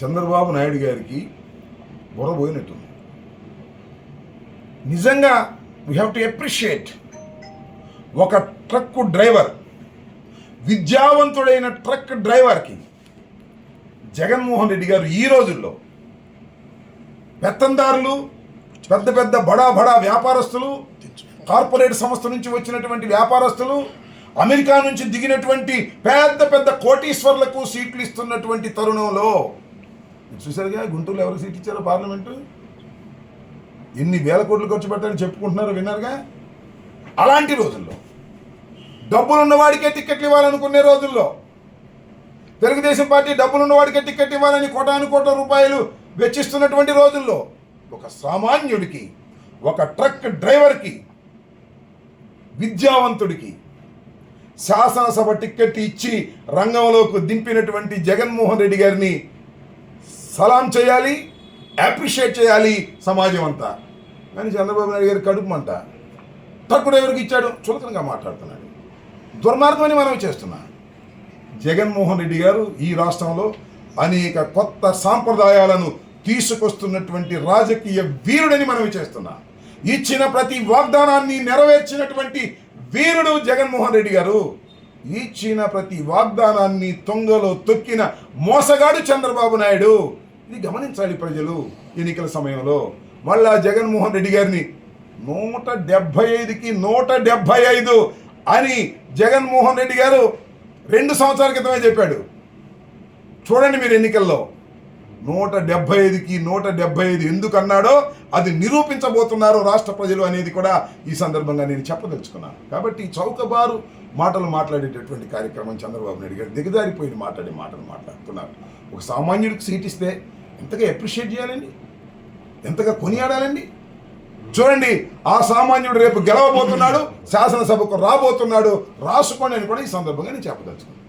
చంద్రబాబు నాయుడు గారికి బుర్ర పోయినట్టుంది. నిజంగా వీ హ్యావ్ టు అప్రిషియేట్ ఒక ట్రక్ డ్రైవర్ విద్యావంతుడైన ట్రక్ డ్రైవర్కి జగన్మోహన్ రెడ్డి గారు ఈ రోజుల్లో పెత్తందారులు పెద్ద పెద్ద బడా బడా వ్యాపారస్తులు కార్పొరేట్ సంస్థ నుంచి వచ్చినటువంటి వ్యాపారస్తులు అమెరికా నుంచి దిగినటువంటి పెద్ద పెద్ద కోటీశ్వర్లకు సీట్లు ఇస్తున్నటువంటి తరుణంలో చూసారుగా గుంటూరులో ఎవరికి సీట్ ఇచ్చారు పార్లమెంటు? ఎన్ని వేల కోట్లు ఖర్చు పెట్టారని చెప్పుకుంటున్నారు విన్నారుగా? అలాంటి రోజుల్లో డబ్బులున్నవాడికే టిక్కెట్లు టికెట్లు ఇవ్వాలనుకునే రోజుల్లో తెలుగుదేశం పార్టీ డబ్బులున్నవాడికే టిక్కెట్ టికెట్ ఇవ్వాలని కోటాను కోట్ల రూపాయలు వెచ్చిస్తున్నటువంటి రోజుల్లో ఒక సామాన్యుడికి ఒక ట్రక్ డ్రైవర్కి విద్యావంతుడికి శాసనసభ టిక్కెట్ ఇచ్చి రంగంలోకి దింపినటువంటి జగన్మోహన్ రెడ్డి గారిని సలాం చేయాలి అప్రిషియేట్ చేయాలి సమాజం అంతా. కానీ చంద్రబాబు నాయుడు గారి కడుపు మంట. ఎవరికి ఇచ్చాడు? చులకనగా మాట్లాడుతున్నాడు. దుర్మార్గమని మనం చేస్తున్నా. జగన్మోహన్ రెడ్డి గారు ఈ రాష్ట్రంలో అనేక కొత్త సాంప్రదాయాలను తీసుకొస్తున్నటువంటి రాజకీయ వీరుడని మనం చేస్తున్నా. ఇచ్చిన ప్రతి వాగ్దానాన్ని నెరవేర్చినటువంటి వీరుడు జగన్మోహన్ రెడ్డి గారు ఇచ్చిన ప్రతి వాగ్దానాన్ని తొంగలో తొక్కిన మోసగాడు చంద్రబాబు నాయుడు. ఇది గమనించాలి ప్రజలు ఎన్నికల సమయంలో. మళ్ళా జగన్మోహన్ రెడ్డి గారిని నూట డెబ్భై ఐదుకి నూట డెబ్భై ఐదు అని జగన్మోహన్ రెడ్డి గారు రెండు సంవత్సరాల క్రితమే చెప్పాడు. చూడండి మీరు ఎన్నికల్లో. నూట డెబ్బై ఐదుకి నూట డెబ్బై ఐదు ఎందుకు అన్నాడో అది నిరూపించబోతున్నారు రాష్ట్ర ప్రజలు అనేది కూడా ఈ సందర్భంగా నేను చెప్పదలుచుకున్నాను. కాబట్టి చౌకబారు మాటలు మాట్లాడేటటువంటి కార్యక్రమం చంద్రబాబు నాయుడు గారు దిగజారిపోయిన మాట్లాడే మాటలు మాట్లాడుతున్నారు. ఒక సామాన్యుడికి సీట్ ఇస్తే ఎంతగా అప్రిషియేట్ చేయాలండి? ఎంతగా కొనియాడాలండి? చూడండి ఆ సామాన్యుడు రేపు గెలవబోతున్నాడు శాసనసభకు రాబోతున్నాడు రాసుకోండి అని కూడా ఈ సందర్భంగా నేను చెప్పదలుచుకున్నాను.